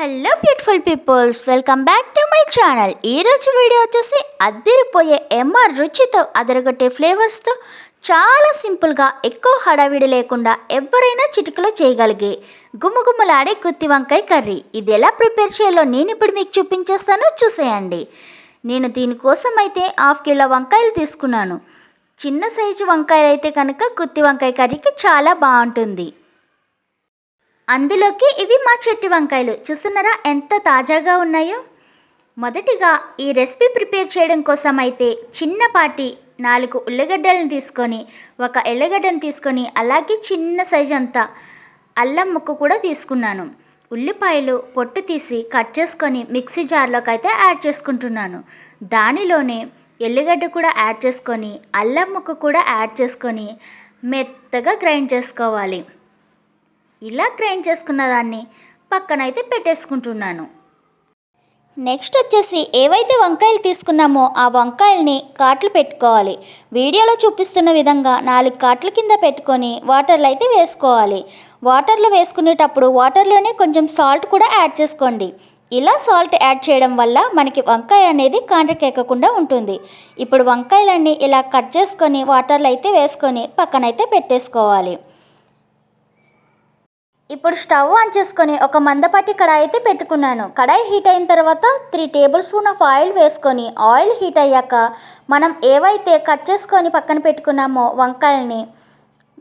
Hello beautiful peoples welcome back to my channel ఈరోజు video వచ్చేసి అద్దరిపోయే ఎంఆర్ రుచితో అదరగొట్టే ఫ్లేవర్స్తో చాలా సింపుల్గా ఎక్కువ హడావిడి లేకుండా ఎవరైనా చిటికలో చేయగలిగే గుమ్మగుమ్మలాడే గుత్తి వంకాయ కర్రీ. ఇది ఎలా ప్రిపేర్ చేయాలో నేను ఇప్పుడు మీకు చూపించేస్తాను. చూసేయండి. నేను దీనికోసం అయితే హాఫ్ కిలో వంకాయలు తీసుకున్నాను. చిన్న సైజు వంకాయలు అయితే కనుక గుత్తి వంకాయ కర్రీకి చాలా బాగుంటుంది. అందులోకి ఇవి మా చెట్టి వంకాయలు. చూస్తున్నారా ఎంత తాజాగా ఉన్నాయో? మొదటిగా ఈ రెసిపీ ప్రిపేర్ చేయడం కోసం అయితే చిన్నపాటి నాలుగు ఉల్లిగడ్డలను తీసుకొని ఒక ఎల్లగడ్డను తీసుకొని అలాగే చిన్న సైజు అంతా అల్లం ముక్క కూడా తీసుకున్నాను. ఉల్లిపాయలు పొట్టు తీసి కట్ చేసుకొని మిక్సీ జార్లోకి అయితే యాడ్ చేసుకుంటున్నాను. దానిలోనే ఎల్లిగడ్డ కూడా యాడ్ చేసుకొని అల్లం ముక్క కూడా యాడ్ చేసుకొని మెత్తగా గ్రైండ్ చేసుకోవాలి. ఇలా గ్రైండ్ చేసుకున్న దాన్ని పక్కనైతే పెట్టేసుకుంటున్నాను. నెక్స్ట్ వచ్చేసి ఏవైతే వంకాయలు తీసుకున్నామో ఆ వంకాయల్ని కాట్లు పెట్టుకోవాలి. వీడియోలో చూపిస్తున్న విధంగా నాలుగు కాట్ల కింద పెట్టుకొని వాటర్లో అయితే వేసుకోవాలి. వాటర్లో వేసుకునేటప్పుడు వాటర్లోనే కొంచెం సాల్ట్ కూడా యాడ్ చేసుకోండి. ఇలా సాల్ట్ యాడ్ చేయడం వల్ల మనకి వంకాయ అనేది కాండ్రకెక్కకుండా ఉంటుంది. ఇప్పుడు వంకాయలన్నీ ఇలా కట్ చేసుకొని వాటర్లో అయితే వేసుకొని పక్కనైతే పెట్టేసుకోవాలి. ఇప్పుడు స్టవ్ ఆన్ చేసుకొని ఒక మందపాటి కడాయి అయితే పెట్టుకున్నాను. కడాయి హీట్ అయిన తర్వాత three table spoon of oil వేసుకొని ఆయిల్ హీట్ అయ్యాక మనం ఏవైతే కట్ చేసుకొని పక్కన పెట్టుకున్నామో వంకాయల్ని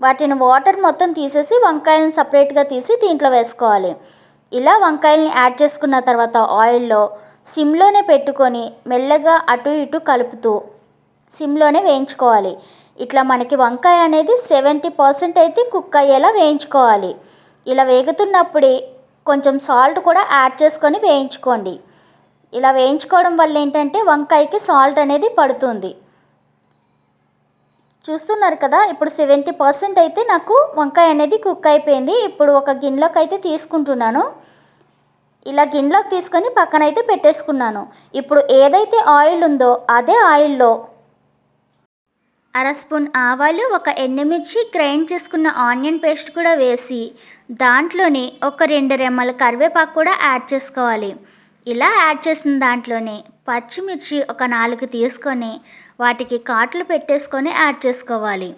వాటిని వాటర్ మొత్తం తీసేసి వంకాయలను సపరేట్గా తీసి దీంట్లో వేసుకోవాలి. ఇలా వంకాయల్ని యాడ్ చేసుకున్న తర్వాత ఆయిల్లో సిమ్లోనే పెట్టుకొని మెల్లగా అటు ఇటు కలుపుతూ సిమ్లోనే వేయించుకోవాలి. ఇట్లా మనకి వంకాయ అనేది సెవెంటీ పర్సెంట్ అయితే కుక్ అయ్యేలా వేయించుకోవాలి. ఇలా వేగుతున్నప్పుడే కొంచెం సాల్ట్ కూడా యాడ్ చేసుకొని వేయించుకోండి. ఇలా వేయించుకోవడం వల్ల ఏంటంటే వంకాయకి సాల్ట్ అనేది పడుతుంది. చూస్తున్నారు కదా ఇప్పుడు సెవెంటీ పర్సెంట్ అయితే నాకు వంకాయ అనేది కుక్ అయిపోయింది. ఇప్పుడు ఒక గిన్నెలోకి అయితే తీసుకుంటున్నాను. ఇలా గిన్నెలోకి తీసుకొని పక్కనైతే పెట్టేసుకున్నాను. ఇప్పుడు ఏదైతే ఆయిల్ ఉందో అదే ఆయిల్లో అర స్పూన్ ఆవాలు ఒక ఎండుమిర్చి గ్రైండ్ చేసుకున్న ఆనియన్ పేస్ట్ కూడా వేసి దాంట్లోనే ఒక రెండు రెమ్మల కరివేపాకు కూడా యాడ్ చేసుకోవాలి. ఇలా యాడ్ చేసిన దాంట్లోనే పచ్చిమిర్చి ఒక నాలుగు తీసుకొని వాటికి కాట్లు పెట్టేసుకొని యాడ్ చేసుకోవాలి.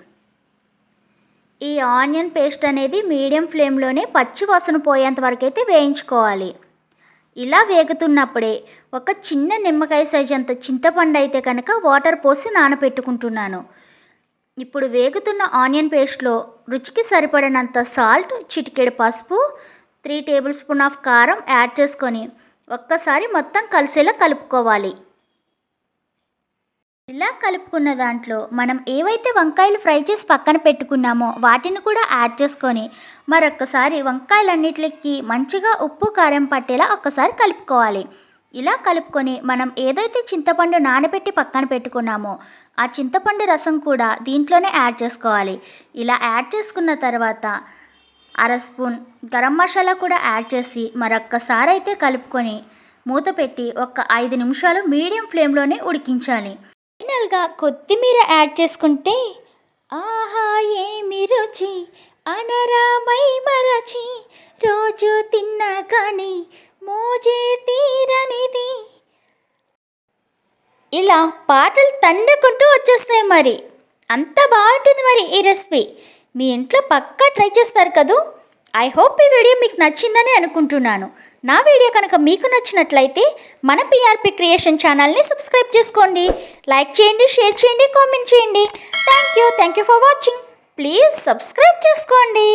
ఈ ఆనియన్ పేస్ట్ అనేది మీడియం ఫ్లేమ్లోనే పచ్చి వాసన పోయేంత వరకు అయితే వేయించుకోవాలి. ఇలా వేగుతున్నప్పుడే ఒక చిన్న నిమ్మకాయ సైజ్ అంత చింతపండు అయితే కనుక వాటర్ పోసి నానబెట్టుకుంటున్నాను ఇప్పుడు వేగుతున్న ఆనియన్ పేస్ట్లో రుచికి సరిపడినంత సాల్ట్ చిటికెడు పసుపు త్రీ టేబుల్ స్పూన్ ఆఫ్ కారం యాడ్ చేసుకొని ఒక్కసారి మొత్తం కలిసేలా కలుపుకోవాలి. ఇలా కలుపుకున్న దాంట్లో మనం ఏవైతే వంకాయలు ఫ్రై చేసి పక్కన పెట్టుకున్నామో వాటిని కూడా యాడ్ చేసుకొని మరొక్కసారి వంకాయలన్నిటికి మంచిగా ఉప్పు కారం పట్టేలా ఒక్కసారి కలుపుకోవాలి. ఇలా కలుపుకొని మనం ఏదైతే చింతపండు నానబెట్టి పక్కన పెట్టుకున్నామో ఆ చింతపండు రసం కూడా దీంట్లోనే యాడ్ చేసుకోవాలి. ఇలా యాడ్ చేసుకున్న తర్వాత అర స్పూన్ గరం మసాలా కూడా యాడ్ చేసి మరొక్కసారి అయితే కలుపుకొని మూత పెట్టి ఒక ఐదు నిమిషాలు మీడియం ఫ్లేమ్లోనే ఉడికించాలి. ఫైనల్గా కొత్తిమీర యాడ్ చేసుకుంటే ఆహా ఏమి రుచి. అనరామై మరచి రోజు తిన్నా కానీ మోజే తీరనిది. ఇలా పాటలు తండుకుంటూ వచ్చేస్తాయి మరి. అంత బాగుంటుంది మరి ఈ రెసిపీ. మీ ఇంట్లో పక్కా ట్రై చేస్తారు కదూ? ఐ హోప్ ఈ వీడియో మీకు నచ్చిందని అనుకుంటున్నాను. నా వీడియో కనుక మీకు నచ్చినట్లయితే మన పిఆర్పి క్రియేషన్ ఛానల్ని సబ్స్క్రైబ్ చేసుకోండి. లైక్ చేయండి షేర్ చేయండి కామెంట్ చేయండి. Thank you thank you for watching please subscribe చేసుకోండి.